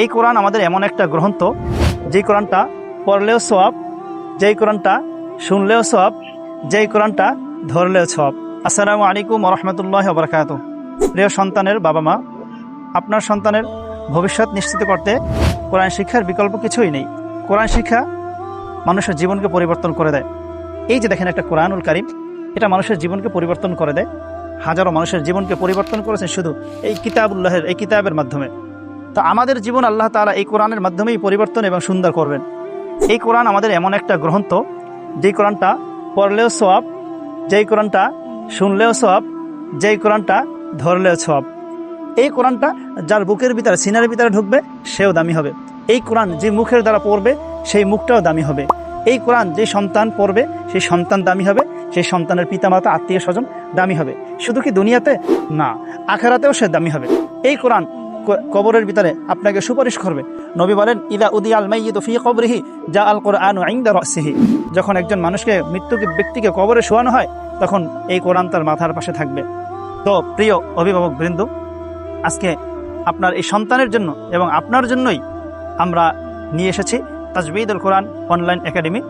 এই কোরআন আমাদের এমন একটা গ্রন্থ, যেই কোরআনটা পড়লেও সোয়াব যেই কোরআনটা শুনলেও সোয়াব যেই কোরআনটা ধরলেও সব আসসালামু আলাইকুম রহমতুল্লাহ বরকাত প্রিয় সন্তানের বাবা মা, আপনার সন্তানের ভবিষ্যৎ নিশ্চিত করতে কোরআন শিক্ষার বিকল্প কিছুই নেই। কোরআন শিক্ষা মানুষের জীবনকে পরিবর্তন করে দেয়। এই যে দেখেন একটা কোরআনুল কারিম, এটা মানুষের জীবনকে পরিবর্তন করে দেয়। হাজারো মানুষের জীবনকে পরিবর্তন করেছেন শুধু এই কিতাবুল্লাহের, এই কিতাবের মাধ্যমে। তো আমাদের জীবন আল্লাহ তাআলা এই কোরআনের মাধ্যমেই পরিবর্তন এবং সুন্দর করবেন। এই কোরআন আমাদের এমন একটা গ্রন্থ, যেই কোরআনটা পড়লেও সোয়াব যেই কোরআনটা শুনলেও সোয়াব যেই কোরআনটা ধরলেও সোয়াব এই কোরআনটা যার বুকের ভিতরে সিনারের ভিতরে ঢুকবে, সেও দামি হবে। এই কোরআন যে মুখের দ্বারা পড়বে, সেই মুখটাও দামি হবে। এই কোরআন যে সন্তান পড়বে, সেই সন্তান দামি হবে। সেই সন্তানের পিতামাতা আত্মীয় স্বজন দামি হবে। শুধু কি দুনিয়াতে? না, আখেরাতেও সে দামি হবে। এই কোরআন কবরের ভিতরে আপনাকে সুপারিশ করবে। নবী বলেন, ইদা উদি আল মাইয়িদ ফি কবরিহি যা আল কোরআন আইন্দা রাসিহি। যখন একজন মানুষকে মৃত্যুকে, ব্যক্তিকে কবরে শোয়ানো হয়, তখন এই কোরআন তার মাথার পাশে থাকবে। তো প্রিয় অভিভাবক বৃন্দ, আজকে আপনার এই সন্তানের জন্য এবং আপনার জন্যই আমরা নিয়ে এসেছি তাজবিদুল কোরআন অনলাইন একাডেমি।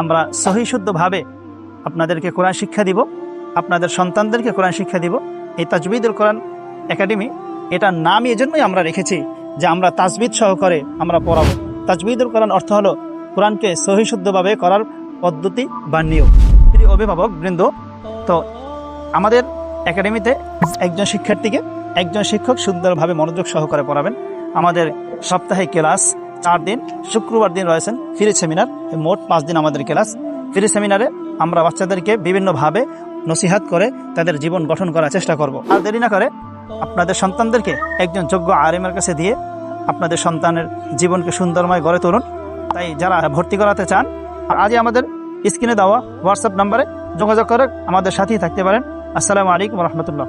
আমরা সহিশুদ্ধভাবে আপনাদেরকে কোরআন শিক্ষা দিব, আপনাদের সন্তানদেরকে কোরআন শিক্ষা দিব। এই তাজবিদুল কোরআন একাডেমি এটার নাম এই জন্যই আমরা রেখেছি যে আমরা তাজবিদ সহকারে আমরা পড়াবো। তাজবিদুল কোরআন অর্থ হলো কোরআনকে সহিশুদ্ধভাবে করার পদ্ধতি বা নিয়ম। প্রিয় অভিভাবক বৃন্দ, তো আমাদের একাডেমিতে একজন শিক্ষার্থীকে একজন শিক্ষক সুন্দরভাবে মনোযোগ সহকারে পড়াবেন। আমাদের সপ্তাহে ক্লাস চার দিন, শুক্রবার দিন রয়েছেন ফ্রি সেমিনার মোট পাঁচ দিন আমাদের ক্লাস। ফ্রি সেমিনারে আমরা বাচ্চাদেরকে বিভিন্নভাবে নসিহাত করে তাদের জীবন গঠন করার চেষ্টা করব। আর দেরি না করে আপনাদের সন্তানদেরকে একজন যোগ্য আরেমের কাছে দিয়ে আপনাদের সন্তানের জীবনকে সুন্দরময় গড়ে তুলুন। তাই যারা ভর্তি করাতে চান, আর আজই আমাদের স্ক্রিনে দেওয়া হোয়াটসঅ্যাপ নাম্বারে যোগাযোগ করে আমাদের সাথেই থাকতে পারেন। আসসালামু আলাইকুম রহমতুল্লাহ।